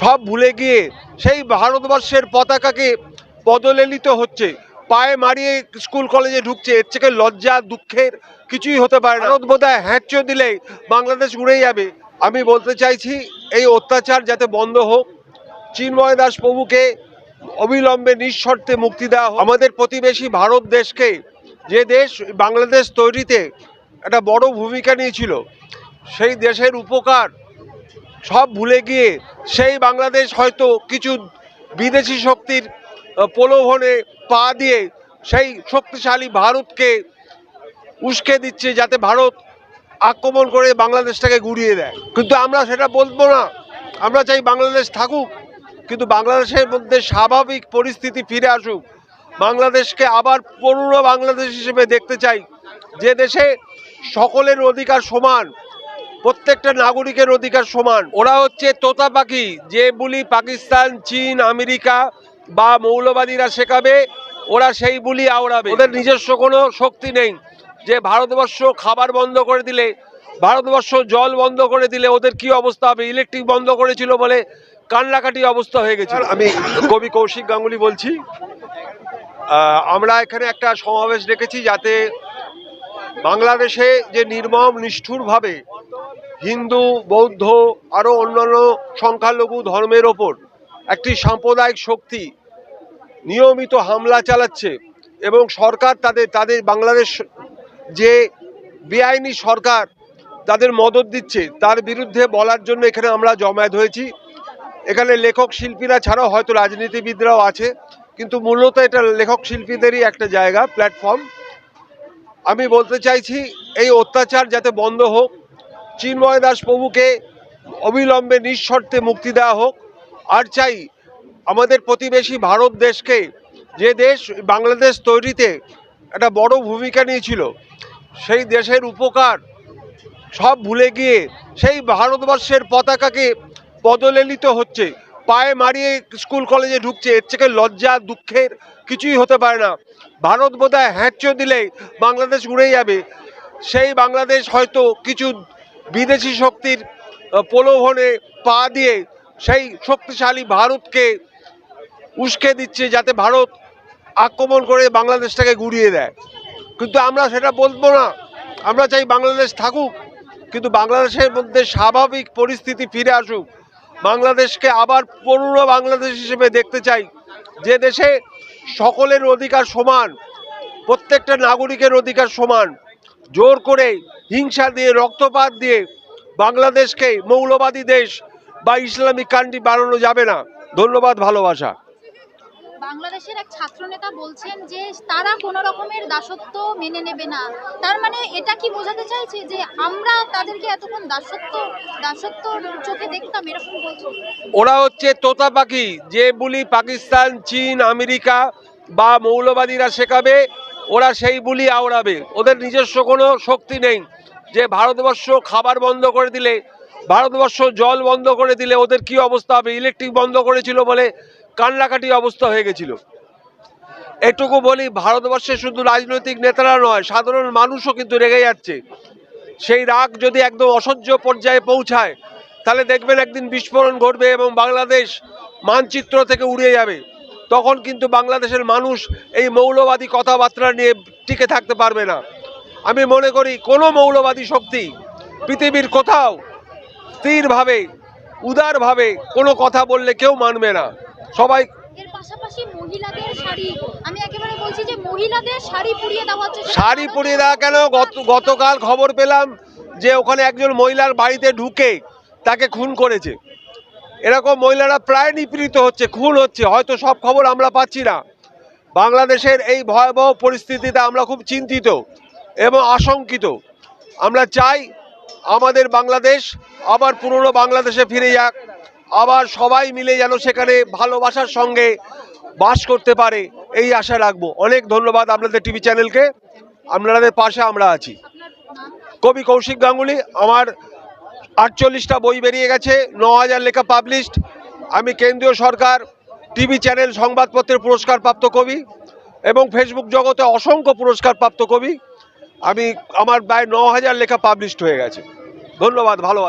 সব ভুলে গিয়ে সেই ভারতবর্ষের পতাকাকে পদলেলিত হচ্ছে। পায়ে মারিয়ে স্কুল কলেজে ঢুকছে, এর থেকে লজ্জা, দুঃখের কিছুই হতে পারে ভারত বোধহয় হ্যাঁচ দিলেই বাংলাদেশ উড়ে যাবে। আমি বলতে চাইছি, এই অত্যাচার যাতে বন্ধ হোক, চিন্ময় দাস প্রভুকে অবিলম্বে নিঃশর্তে মুক্তি দেওয়া আমাদের প্রতিবেশী ভারত দেশকে, যে দেশ বাংলাদেশ তৈরিতে একটা বড় ভূমিকা নিয়েছিল, সেই দেশের উপকার সব ভুলে গিয়ে সেই বাংলাদেশ হয়তো কিছু বিদেশি শক্তির প্রলোভনে পা দিয়ে সেই শক্তিশালী ভারতকে উস্কে দিচ্ছে যাতে ভারত আক্রমণ করে বাংলাদেশটাকে গুড়িয়ে দেয়। কিন্তু আমরা সেটা বলব না। আমরা চাই বাংলাদেশ থাকুক, কিন্তু বাংলাদেশের মধ্যে স্বাভাবিক পরিস্থিতি ফিরে আসুক। বাংলাদেশকে আবার পুরনো বাংলাদেশ হিসেবে দেখতে চাই। যে দেশে সকলের অধিকার সমান প্রত্যেকটা নাগরিকের অধিকার সমান। ওরা হচ্ছে তোতা পাখি যে বুলি পাকিস্তান চীন আমেরিকা বা মৌলবাদীরা শেখাবে ওরা সেই বুলি আওড়াবে। ওদের নিজস্ব কোনো শক্তি নেই যে ভারতবর্ষ খাবার বন্ধ করে দিলে ভারতবর্ষ জল বন্ধ করে দিলে ওদের কি অবস্থা হবে? ইলেকট্রিক বন্ধ করেছিল বলে কান্নাকাটি অবস্থা হয়ে গেছে আমি কবি কৌশিক গাঙ্গুলি বলছি। আমরা এখানে একটা সমাবেশ ডেকেছি যাতে বাংলাদেশে যে নির্মম নিষ্ঠুরভাবে হিন্দু, বৌদ্ধ আরও অন্যান্য সংখ্যালঘু ধর্মের ওপর একটি সাম্প্রদায়িক শক্তি নিয়মিত হামলা চালাচ্ছে এবং সরকার তাদের তাদের বাংলাদেশ যে বেআইনি সরকার তাদের মদত দিচ্ছে, তার বিরুদ্ধে বলার জন্য এখানে আমরা জমায়েত হয়েছি। এখানে লেখক শিল্পীরা ছাড়াও হয়তো রাজনীতিবিদরাও আছে, কিন্তু মূলত এটা লেখক শিল্পীদেরই একটা জায়গা প্ল্যাটফর্ম আমি বলতে চাইছি, এই অত্যাচার যাতে বন্ধ হোক চিন্ময় দাস প্রভুকে অবিলম্বে নিঃশর্তে মুক্তি দেওয়া হোক। আর চাই আমাদের প্রতিবেশী ভারত দেশকে যে দেশ বাংলাদেশ তৈরিতে একটা বড় ভূমিকা নিয়েছিল, সেই দেশের উপকার সব ভুলে গিয়ে সেই ভারতবর্ষের পতাকাকে পদলেলিত হচ্ছে, পায়ে মারিয়ে স্কুল কলেজে ঢুকছে, এর থেকে লজ্জা, দুঃখের কিছুই হতে পারে না। ভারত বোধহয় হ্যাঁচ দিলেই বাংলাদেশ উড়ে যাবে। সেই বাংলাদেশ হয়তো কিছু বিদেশি শক্তির প্রলোভনে পা দিয়ে সেই শক্তিশালী ভারতকে উস্কে দিচ্ছে যাতে ভারত আক্রমণ করে বাংলাদেশটাকে গুড়িয়ে দেয়। কিন্তু আমরা সেটা বলব না। আমরা চাই বাংলাদেশ থাকুক, কিন্তু বাংলাদেশের মধ্যে স্বাভাবিক পরিস্থিতি ফিরে আসুক। বাংলাদেশকে আবার পুরনো বাংলাদেশ হিসেবে দেখতে চাই। যে দেশে সকলের অধিকার সমান, প্রত্যেকটা নাগরিকের অধিকার সমান, জোর করে হিংসা দিয়ে রক্তপাত দিয়ে বাংলাদেশকে মৌলবাদী দেশ বা ইসলামিক কান্ট্রি বানানো যাবে না। ধন্যবাদ ভালোবাসা। বাংলাদেশের এক ছাত্রনেতা বলছেন যে তারা কোনো রকমের দাসত্ব মেনে নেবে না। তার মানে এটা কি বোঝাতে চাইছে যে আমরা তাদেরকে এতক্ষণ দাসত্ব দাসত্ব চোখে দেখতাম এরকম ওরা হচ্ছে তোতা পাখি যে বুলি পাকিস্তান চীন আমেরিকা বা মৌলবাদীরা শেখাবে ওরা সেই বুলি আওড়াবে। ওদের নিজস্ব কোনো শক্তি নেই। যে ভারতবর্ষ খাবার বন্ধ করে দিলে, ভারতবর্ষ জল বন্ধ করে দিলে ওদের কি অবস্থা হবে? ইলেকট্রিক বন্ধ করেছিল বলে কান্নাকাটি অবস্থা হয়ে গেছিল। এটুকু বলি, ভারতবর্ষে শুধু রাজনৈতিক নেতারা নয়, সাধারণ মানুষও কিন্তু রেগে যাচ্ছে। সেই রাগ যদি একদম অসহ্য পর্যায়ে পৌঁছায়, তাহলে দেখবেন একদিন বিস্ফোরণ ঘটবে এবং বাংলাদেশ মানচিত্র থেকে উড়ে যাবে। তখন কিন্তু বাংলাদেশের মানুষ এই মৌলবাদী কথাবার্তা নিয়ে টিকে থাকতে পারবে না। আমি মনে করি কোনো মৌলবাদী শক্তি পৃথিবীর কোথাও স্থিরভাবে উদারভাবে কোনো কথা বললে কেউ মানবে না। সবাই শাড়ি পরিয়ে দেওয়া কেন? গত গতকাল খবর পেলাম যে ওখানে একজন মহিলার বাড়িতে ঢুকে তাকে খুন করেছে। এরকম মহিলারা প্রায় নিপীড়িত হচ্ছে খুন হচ্ছে। হয়তো সব খবর আমরা পাচ্ছি না। বাংলাদেশের এই ভয়াবহ পরিস্থিতিতে আমরা খুব চিন্তিত। এবং আশঙ্কিত। আমরা চাই আমাদের বাংলাদেশ আবার পুরনো বাংলাদেশে ফিরে যাক, আবার সবাই মিলে যেন সেখানে ভালোবাসার সঙ্গে বাস করতে পারে, এই আশা রাখব। অনেক ধন্যবাদ আপনাদের টিভি চ্যানেলকে। আপনাদের পাশে আমরা আছি। কবি কৌশিক গাঙ্গুলি, আমার আটচল্লিশটা বই বেরিয়ে গেছে ন হাজার লেখা পাবলিশড আমি কেন্দ্রীয় সরকার, টিভি চ্যানেল সংবাদপত্রের পুরস্কার প্রাপ্ত কবি এবং ফেসবুক জগতে অসংখ্য পুরস্কার প্রাপ্ত কবি। আমি আমার প্রায় ন হাজার লেখা পাবলিশড হয়ে গেছে। ধন্যবাদ ভালো